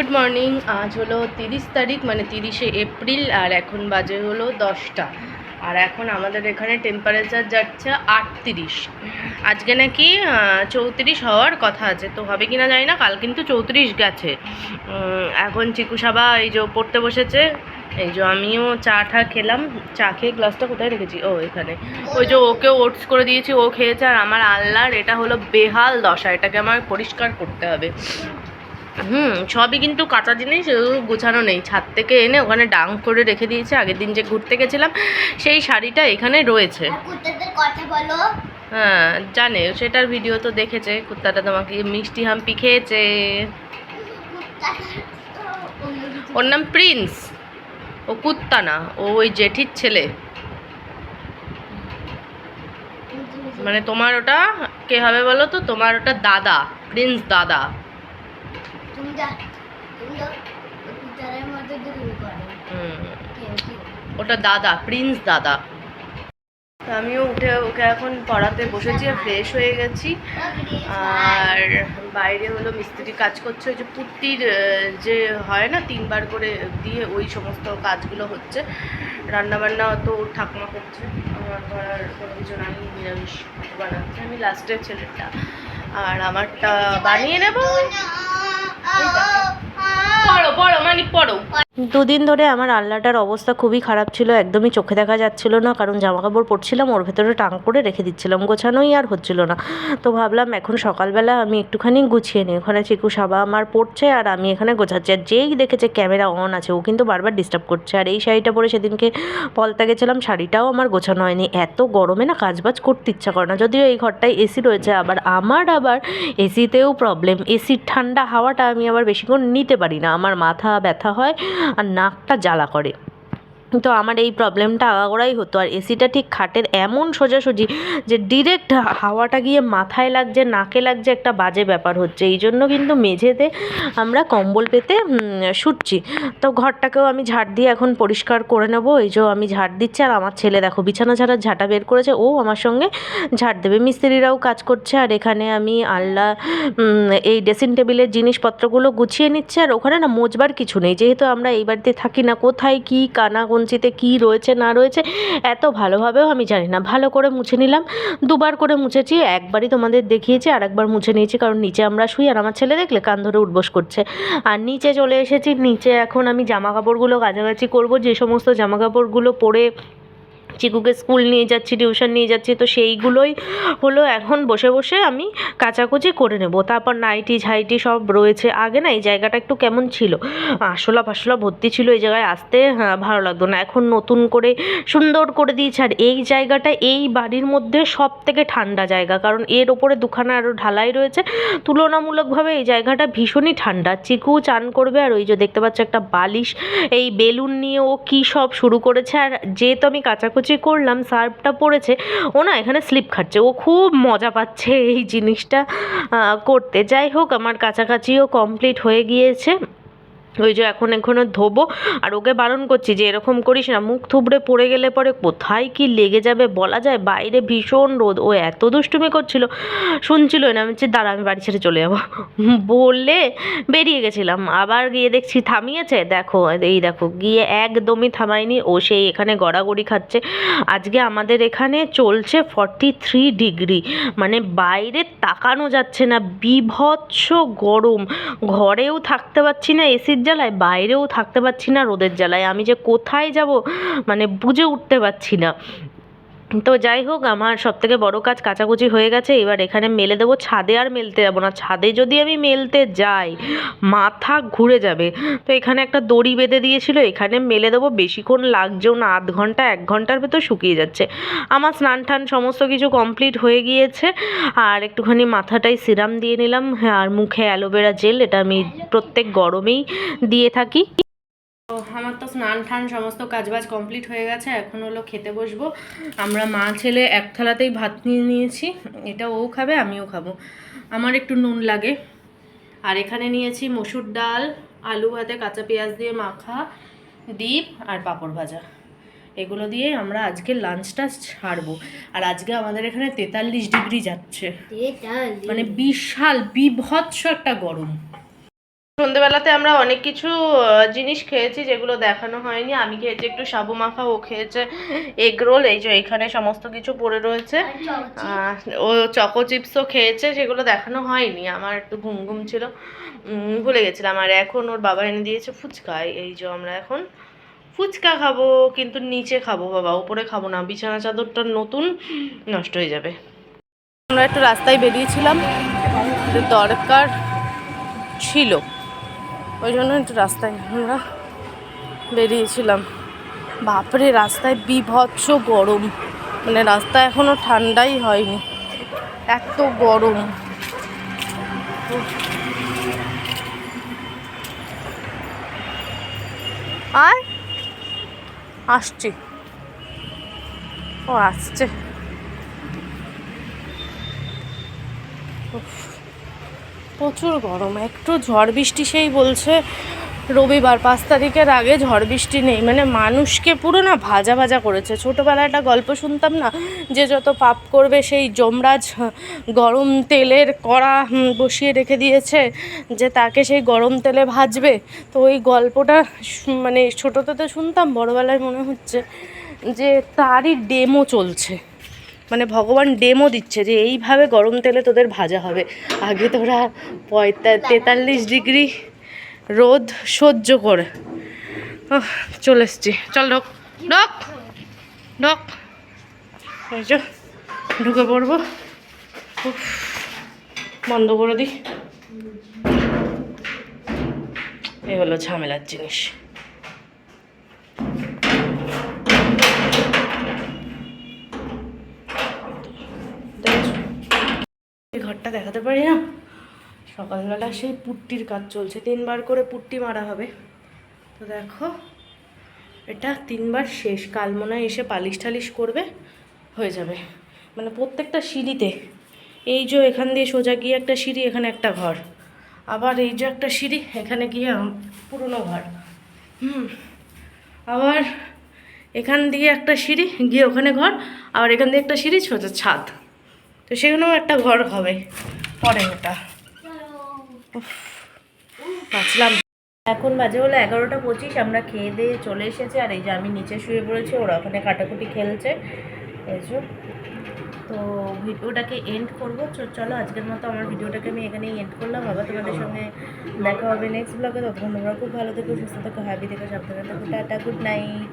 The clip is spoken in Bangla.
গুড মর্নিং আজ হলো তিরিশ তারিখ মানে তিরিশে এপ্রিল, আর এখন বাজে হলো দশটা। আর এখন আমাদের এখানে টেম্পারেচার যাচ্ছে আটত্রিশ। আজকে নাকি চৌত্রিশ হওয়ার কথা আছে, তো হবে কি না জানি না, কাল কিন্তু চৌত্রিশ গেছে। এখন চিকু সাবা এই যে পড়তে বসেছে, এই যে আমিও চা টা খেলাম। চা খেয়ে গ্লাসটা কোথায় রেখেছি? ও, এখানে। ওই যে ওকে ওটস করে দিয়েছি, ও খেয়েছে, আর আমার আল্লাহর এটা হলো বেহাল দশা, এটাকে আমার পরিষ্কার করতে হবে। হুম সবই কিন্তু কাঁচা জিনিস গোছানো নেই। ছাদ থেকে এনে ওখানে ডাং করে রেখে দিয়েছে। আগের দিন যে ঘুরতে গেছিলাম সেই শাড়িটা এখানে রয়েছে। হ্যাঁ জানে সেটার ভিডিও তো দেখেছে। কুত্তাটা তোমাকে মিষ্টি হাম্পি খেয়েছে। ওর নাম প্রিন্স। ও কুত্তা না ও ওই জেঠির ছেলে। মানে তোমার ওটা কে হবে বলো তো? তোমার ওটা দাদা প্রিন্স দাদা। তুমি যা তুমি মধ্যে করো। ওটা দাদা প্রিন্স দাদা। আমিও উঠে ওকে এখন পড়াতে বসেছি আর ফ্রেশ হয়ে গেছি। আর বাইরে হলো মিস্ত্রি কাজ করছে ওই যে পুত্তির যে হয় না তিনবার করে দিয়ে ওই সমস্ত কাজগুলো হচ্ছে। রান্নাবান্না তো ওর ঠাকুমা করছে। আমার করার কোনো কিছু নাই নিরামিষ বানাচ্ছে। আমি লাস্টের ছেলেটা। আর আমারটা বানিয়ে নেব। পড়ো পড়ো মানিক পড়ো দুদিন ধরে আমার আল্লাটার অবস্থা খুবই খারাপ ছিল, একদমই চোখে দেখা যাচ্ছিল না, কারণ জামা কাপড় পরছিলাম, ওর ভেতরে টাং করে রেখে দিচ্ছিলাম, গোছানোই আর হচ্ছিল না। তো ভাবলাম এখন সকালবেলা আমি একটুখানি গুছিয়ে নিই, ওখানে চিকু সাবা আমার পড়ছে আর আমি এখানে গোছাচ্ছি, আর যেই দেখেছে ক্যামেরা অন আছে, ও কিন্তু বারবার ডিস্টার্ব করছে, আর এই শাড়িটা পরে সেদিনকে পলতা গেছিলাম, শাড়িটাও আমার গোছানো হয়নি, এত গরমে না কাজবাজ করতে ইচ্ছা করে না, যদিও এই ঘরটায় এসি রয়েছে, আবার আমার আবার এসিতেও প্রবলেম এসির ঠান্ডা হাওয়াটা আমি আবার বেশিক্ষণ নিতে পারি না, আমার মাথা ব্যথা হয় আর নাকটা জ্বালা করে। তো আমার এই প্রবলেমটা আগাগোড়াই হতো। আর এসিটা ঠিক খাটের এমন সোজাসুজি যে ডিরেক্ট হাওয়াটা গিয়ে মাথায় লাগছে, নাকে লাগছে একটা বাজে ব্যাপার হচ্ছে। এই জন্য কিন্তু মেঝেতে আমরা কম্বল পেতে শুটছি। তো ঘরটাকেও আমি ঝাড় দিয়ে এখন পরিষ্কার করে নেব। এই যে আমি ঝাড় দিচ্ছি, আর আমার ছেলে দেখো, বিছানা ঝাড়ার ঝাঁটা বের করেছে। ও আমার সঙ্গে ঝাড় দেবে। মিস্ত্রিরাও কাজ করছে, আর এখানে আমি আল্লাহ এই ড্রেসিং টেবিলের জিনিসপত্রগুলো গুছিয়ে নিচ্ছে। আর ওখানে না মোজবার কিছু নেই। যেহেতু আমরা এই বাড়িতে থাকি না, কোথায় কী কানাগঞ্চিতে কি রয়েছে, না রয়েছে, এত ভালোভাবেও আমি জানি না। ভালো করে মুছে নিলাম। দুবার করে মুছেছি, একবারই তোমাদের দেখিয়েছি আর একবার মুছে নিয়েছি, কারণ নিচে আমরা শুই আর আমার ছেলে দেখলে কান ধরে উঠবস করছে। আর নিচে চলে এসেছি, নিচে এখন আমি জামা কাপড়গুলো কাছাকাছি করব, যে সমস্ত জামা কাপড়গুলো পরে চিকুকে স্কুল নিয়ে যাচ্ছি টিউশন নিয়ে যাচ্ছি তো সেইগুলোই হলো এখন বসে বসে আমি কাচাকুচি করে নেব। তারপর নাইটি ঝাইটি সব রয়েছে। আগে না এই জায়গাটা একটু কেমন ছিল? আশলা ফাশলা ভর্তি ছিল এই জায়গায় আসতে হ্যাঁ, ভালো লাগতো না। এখন নতুন করে সুন্দর করে দিয়েছে। আর এই জায়গাটা এই বাড়ির মধ্যে সব থেকে ঠান্ডা জায়গা। কারণ এর ওপরে দুখানা আরও ঢালাই রয়েছে। তুলনামূলকভাবে এই জায়গাটা ভীষণই ঠান্ডা। চিকু চান করবে আর ওই যে দেখতে পাচ্ছ একটা বালিশ। এই বেলুন নিয়ে ও কী সব শুরু করেছে। আর যেহেতু আমি কাচাকুচি করলাম সার্ফটা পড়েছে। ও না এখানে স্লিপ খাচ্ছে, ও খুব মজা পাচ্ছে এই জিনিসটা করতে। যাই হোক, আমার কাছাকাছিও কমপ্লিট হয়ে গিয়েছে। ওই যে এখন এখনও ধোবো। আর ওকে বারণ করছি যে এরকম করিস না, মুখ থুবড়ে পড়ে গেলে পরে কোথায় কি লেগে যাবে বলা যায়? বাইরে ভীষণ রোদ। ও এত দুষ্টুমি করছিল, শুনছিল না। আমি দাঁড়া, আমি বাড়ি ছেড়ে চলে যাব। বলে বেরিয়ে গেছিলাম। আবার গিয়ে দেখছি থামিয়েছে। দেখো, এই দেখো, গিয়ে একদমই থামায়নি। ও সেই এখানে গড়াগড়ি খাচ্ছে। আজকে আমাদের এখানে চলছে ফর্টি থ্রি ডিগ্রি। মানে বাইরে তাকানো যাচ্ছে না। বিভৎস গরম। ঘরেও থাকতে পারছি না। এসির জ্বালায়? বাইরেও থাকতে পারছি না রোদের জ্বালায়। আমি যে কোথায় যাব? মানে বুঝে উঠতে পারছি না। তো যাই হোক আমার সব থেকে বড়ো কাজ কাচাকুচি হয়ে গেছে। এবার এখানে মেলে দেবো ছাদে আর মেলতে যাব না। ছাদে যদি আমি মেলতে যাই মাথা ঘুরে যাবে। তো এখানে একটা দড়ি বেঁধে দিয়েছিল এখানে মেলে দেবো। বেশিক্ষণ লাগছেও না আধ ঘণ্টা এক ঘণ্টার ভেতর শুকিয়ে যাচ্ছে। আমার স্নান টান সমস্ত কিছু কমপ্লিট হয়ে গিয়েছে। আর একটুখানি মাথাটাই সিরাম দিয়ে নিলাম। হ্যাঁ, আর মুখে অ্যালোভেরা জেল এটা আমি প্রত্যেক গরমেই দিয়ে থাকি। তো আমার তো স্নান ঠান সমস্ত কাজবাজ কমপ্লিট হয়ে গেছে এখন হলো খেতে বসবো। আমরা মা ছেলে এক থালাতেই ভাত নিয়ে নিয়েছি এটা ও খাবে আমিও খাব। আমার একটু নুন লাগে। আর এখানে নিয়েছি মসুর ডাল আলু ভাতে কাঁচা পেঁয়াজ দিয়ে মাখা ডিপ আর পাঁপড় ভাজা। এগুলো দিয়ে আমরা আজকে লাঞ্চটা ছাড়বো। আর আজকে আমাদের এখানে তেতাল্লিশ ডিগ্রি যাচ্ছে। মানে বিশাল বিভৎস একটা গরম। সন্ধেবেলাতে আমরা অনেক কিছু জিনিস খেয়েছি যেগুলো দেখানো হয়নি। আমি খেয়েছি একটু সাবু মাখা ও খেয়েছে এগ রোল এই যে এখানে সমস্ত কিছু পড়ে রয়েছে। ও চকো চিপসও খেয়েছে সেগুলো দেখানো হয়নি। আমার একটু ঘুম ঘুম ছিল। ভুলে গেছিলাম। আর এখন ওর বাবা এনে দিয়েছে ফুচকা। এই যে আমরা এখন ফুচকা খাব কিন্তু নিচে খাব বাবা। উপরে খাব না। বিছানা চাদরটা নতুন নষ্ট হয়ে যাবে। আমরা একটু রাস্তায় বেরিয়েছিলাম। দরকার ছিল। ওই জন্য একটু রাস্তায় আমরা বেরিয়েছিলাম। বাপরে, রাস্তায় বিভৎস গরম। মানে রাস্তা এখনও ঠান্ডাই হয়নি। এত গরম। আয় আসছি। ও, আসছে। প্রচুর গরম একটু ঝড় বৃষ্টি সেই বলছে। রবিবার পাঁচ তারিখের আগে ঝড় বৃষ্টি নেই মানে মানুষকে পুরো না ভাজা ভাজা করেছে। ছোটোবেলায় একটা গল্প শুনতাম না যে যত পাপ করবে সেই যমরাজ হ্যাঁ, গরম তেলের কড়া বসিয়ে রেখে দিয়েছে যে তাকে সেই গরম তেলে ভাজবে। তো ওই গল্পটা মানে ছোটোতে তো শুনতাম বড়োবেলায় মনে হচ্ছে যে তারই ডেমো চলছে। মানে ভগবান ডেমো দিচ্ছে যে এইভাবে গরম তেলে তোদের ভাজা হবে। আগে তোরা পঁয়তা তেতাল্লিশ ডিগ্রি রোদ সহ্য করে। চলে এসছি। চল ঢোক। ঢোক। ঢোক। ঢুকে পড়ব। বন্ধ করে দিই। এই হলো ঝামেলার জিনিস। ঘরটা দেখাতে পারি না? সকালবেলা সেই পুট্টির কাজ চলছে, তিনবার করে পুট্টি মারা হবে। তো দেখো, এটা তিনবার শেষ। কাল মনে হয় এসে পালিশ টালিশ করবে, হয়ে যাবে। মানে প্রত্যেকটা সিঁড়িতে, এই যে এখান দিয়ে সোজা গিয়ে একটা সিঁড়ি, এখানে একটা ঘর। আবার এই যে একটা সিঁড়ি, এখানে গিয়ে পুরনো ঘর। হুম, আবার এখান দিয়ে একটা সিঁড়ি, গিয়ে ওখানে ঘর, আবার এখান দিয়ে একটা সিঁড়ি, সোজা ছাদ। তো সেখানেও একটা ঘর হবে। পরে ওটা। বাঁচলাম। এখন বাজে হলো এগারোটা পঁচিশ, আমরা খেয়ে দিয়ে চলে এসেছি। আর এই যে আমি নিচে শুয়ে পড়েছি, ওরা ওখানে কাটাকুটি খেলছে। যে, তো ভিডিওটাকে এন্ড করব। চলো, আজকের মতো আমার ভিডিওটাকে আমি এখানেই এন্ড করলাম। আবার তোমাদের সঙ্গে দেখা হবে নেক্সট ব্লগে ততক্ষণ তোমরা খুব ভালো থেকো, সুস্থ থেকো হ্যাপি থেকো, সাবধানে থেকো। Tata good night